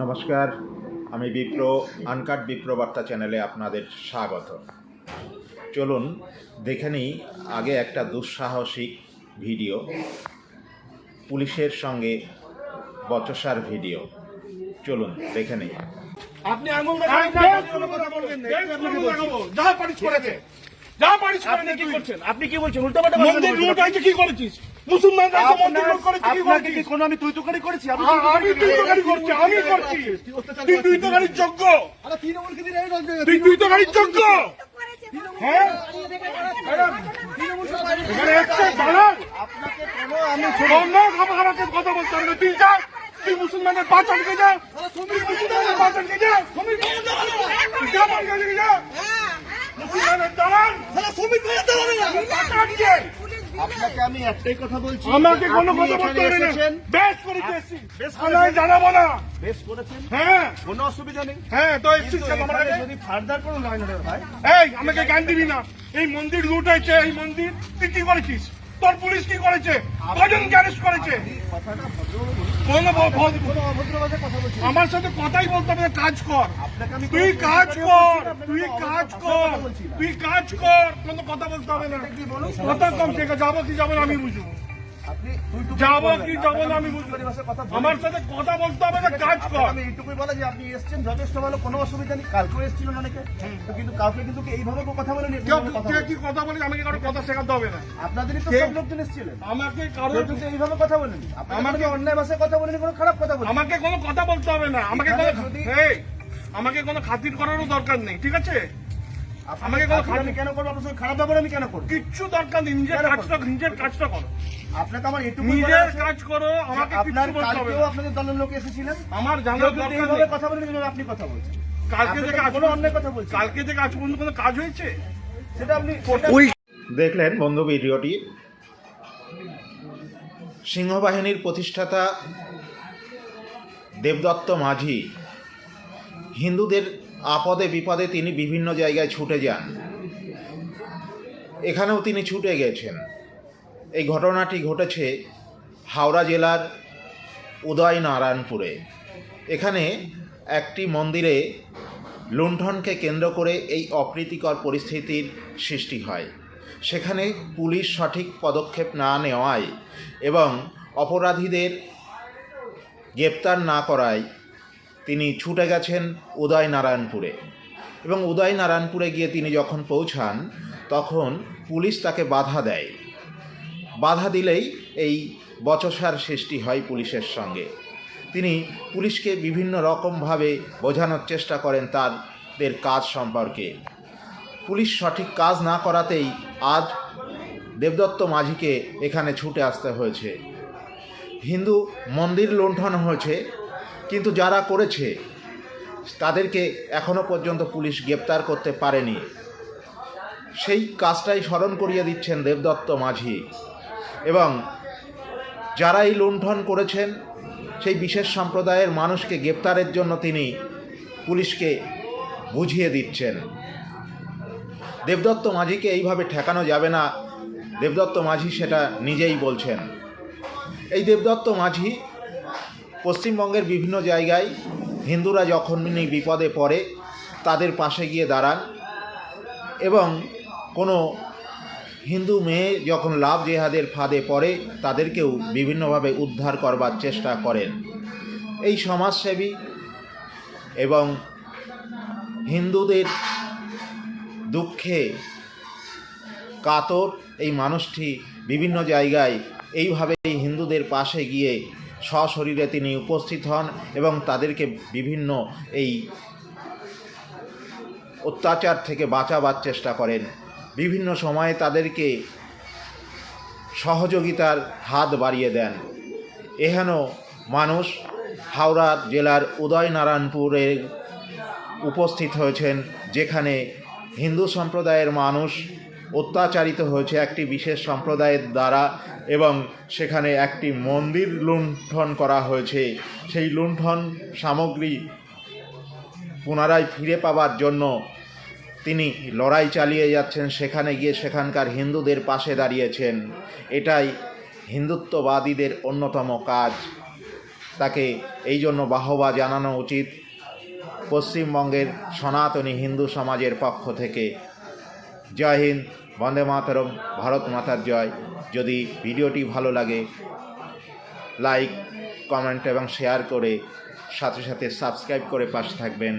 নমস্কার আমি বিপ্র আনকাট বিপ্র বার্তা চ্যানেলে আপনাদের স্বাগত চলুন দেখে নিই আগে একটা দুঃসাহসিক ভিডিও পুলিশের সঙ্গে বচসার ভিডিও। চলুন দেখে নিই। আপনি আঙুল যা পারিস আপনি কি করছেন আপনি কি বলছেন? উল্টো পাল্টা মন্দির লুট হয়েছে কি করেছিস? মুসলমান রাষ্ট্র মন্দির লুট করেছে কি করেছিস? কোনো আমি তুই তুকারি করেছি? আমি তুই তো গাড়ি করছি। আমি করছি। তুই তুই তো গাড়ির যোগ্য তুই তুই তো গাড়ির যোগ্য। হ্যাঁ? এখানে একটা দালাল আমি অন্য খাবারকে কথা বলতে হবে। তুই যা। তুই মুসলমানের পা চটকে যা। মুসলমানের পা চটকে যা। তুই পা চটকে যা মুসলমানের দালাল পা চটকে। আপনাকে আমি একটাই কথা বলছি আমাকে কোনো কথা বলতে হবে না। বেশ করে এসেছি বেশ আমি জানাব না। বেশ করেছেন? হ্যাঁ। কোনো অসুবিধা নেই। হ্যাঁ তো আমার যদি ফার্দার কোনো লাইন হয় এই আমাকে দিবি না। এই মন্দির লুট হয়েছে এই মন্দির। তুই কি করেছিস? তোর পুলিশ কি করেছে কজনকে অ্যারেস্ট করেছে। আমার সাথে কথাই বলতে হবে কাজ কর তুই কাজ কর তুই কাজ কর। তুই কাজ কর কোনো কথা বলতে হবে না? কথা কম ঠিক আছে যাব কি যাব আমি বুঝব যাব কি যাব না আমি আমি বুঝব তুই ভাষায় কথা বলি। আমার সাথে কথা বলতে হবে না কাজ আপনাকে কর আমি এইটুকুই বলা যে আপনি এসেছেন যথেষ্ট ভালো কোনো অসুবিধা নেই। কালকেও এসেছিলেন অনেকে। কিন্তু কাউকে কিন্তু এইভাবে কথা বলেনি কে বলি আমাকে কারও কথা শেখাতে হবে না। আপনাদেরই তো সব লোকজন এসেছিলেন। আমাকে কারও কিন্তু এইভাবে কথা বলেনি। আমাকে- আমাকে অন্যায় ভাষায় কথা বলেনি কোনো খারাপ কথা বলেনি। আমাকে কোনো কথা বলতে হবে না। আমাকে কোনো আমাকে কোনো খাতির করারও দরকার নেই ঠিক আছে? আমাকে আমাকে কোনো কোনো আমি কেন করব? আপনার খারাপ আমি কেন করব? কিচ্ছু দরকার নেই নিজের কাজটা নিজের কাজটা করো। আপনাকে আমার এটুকু নিজের কাজ করো আমাকে আপনার কালকেও আপনাদের দলের লোক এসেছিলেন। আমার জানার দরকার নেই। কথা বলেন আপনি কথা বলছেন। কালকে আপনাকে থেকে আজ কোনো অন্যায় কথা বলছি কালকে থেকে আজ পর্যন্ত কোনো কাজ হয়েছে? সেটা আপনি দেখলেন বন্ধু ভিডিওটি? সিংহবাহিনীর প্রতিষ্ঠাতা দেবদত্ত মাঝি হিন্দুদের আপদে বিপদে তিনি বিভিন্ন জায়গায় ছুটে যান। এখানেও তিনি ছুটে গেছেন। এই ঘটনাটি ঘটেছে হাওড়া জেলার উদয়নারায়ণপুরে। এখানে একটি মন্দিরে লুণ্ঠনকে কেন্দ্র করে এই অপ্রীতিকর পরিস্থিতির সৃষ্টি হয়। সেখানে পুলিশ সঠিক পদক্ষেপ না নেওয়ায় এবং অপরাধীদের গ্রেপ্তার না করায় তিনি ছুটে গেছেন উদয়নারায়ণপুরে। এবং উদয়নারায়ণপুরে গিয়ে তিনি যখন পৌঁছান, তখন পুলিশ তাকে বাধা দেয়। বাধা দিলেই এই বচসার সৃষ্টি হয় পুলিশের সঙ্গে। তিনি পুলিশকে বিভিন্ন রকমভাবে বোঝানোর চেষ্টা করেন তাদের কাজ সম্পর্কে। পুলিশ সঠিক কাজ না করাতেই আজ দেবদত্ত মাঝিকে এখানে ছুটে আসতে হয়েছে। হিন্দু মন্দির লুণ্ঠন হয়েছে কিন্তু যারা করেছে, তাদেরকে এখনও পর্যন্ত পুলিশ গ্রেপ্তার করতে পারেনি। সেই কাজটাই স্মরণ করিয়ে দিচ্ছেন দেবদত্ত মাঝি। এবং যারা এই লুণ্ঠন করেছেন, সেই বিশেষ সম্প্রদায়ের মানুষকে গ্রেপ্তারের জন্য তিনি পুলিশকে বুঝিয়ে দিচ্ছেন। দেবদত্ত মাঝিকে এইভাবে ঠেকানো যাবে না, দেবদত্ত মাঝি সেটা নিজেই বলছেন। এই দেবদত্ত মাঝি পশ্চিমবঙ্গের বিভিন্ন জায়গায় হিন্দুরা যখনই বিপদে পড়ে, তাদের পাশে গিয়ে দাঁড়ান এবং কোনো হিন্দু মেয়ে যখন লাভ জেহাদের ফাঁদে পড়ে, তাদেরকেও বিভিন্নভাবে উদ্ধার করবার চেষ্টা করেন। এই সমাজসেবী এবং হিন্দুদের দুঃখে কাতর এই মানুষটি বিভিন্ন জায়গায় এইভাবেই হিন্দুদের পাশে গিয়ে সশরীরে তিনি উপস্থিত হন এবং তাদেরকে বিভিন্ন এই অত্যাচার থেকে বাঁচাবার চেষ্টা করেন। বিভিন্ন সময়ে তাদেরকে সহযোগিতার হাত বাড়িয়ে দেন। এহেন মানুষ হাওড়া জেলার উদয়নারায়ণপুরে উপস্থিত হয়েছেন, যেখানে হিন্দু সম্প্রদায়ের মানুষ অত্যাচারিত হয়েছে একটি বিশেষ সম্প্রদায়ের দ্বারা এবং সেখানে একটি মন্দির লুণ্ঠন করা হয়েছে। সেই লুণ্ঠন সামগ্রী পুনরায় ফিরে পাবার জন্য তিনি লড়াই চালিয়ে যাচ্ছেন। সেখানে গিয়ে সেখানকার হিন্দুদের পাশে দাঁড়িয়েছেন। এটাই হিন্দুত্ববাদীদের অন্যতম কাজ। তাকে এই জন্য বাহবা জানানো উচিত পশ্চিমবঙ্গের সনাতনী হিন্দু সমাজের পক্ষ থেকে। জয় হিন্দ। বন্দে মাতরম, ভারত মাতার জয়। যদি ভিডিওটি ভালো লাগে, লাইক, কমেন্ট এবং শেয়ার করে সাথে সাথে সাবস্ক্রাইব করে পাশে থাকবেন।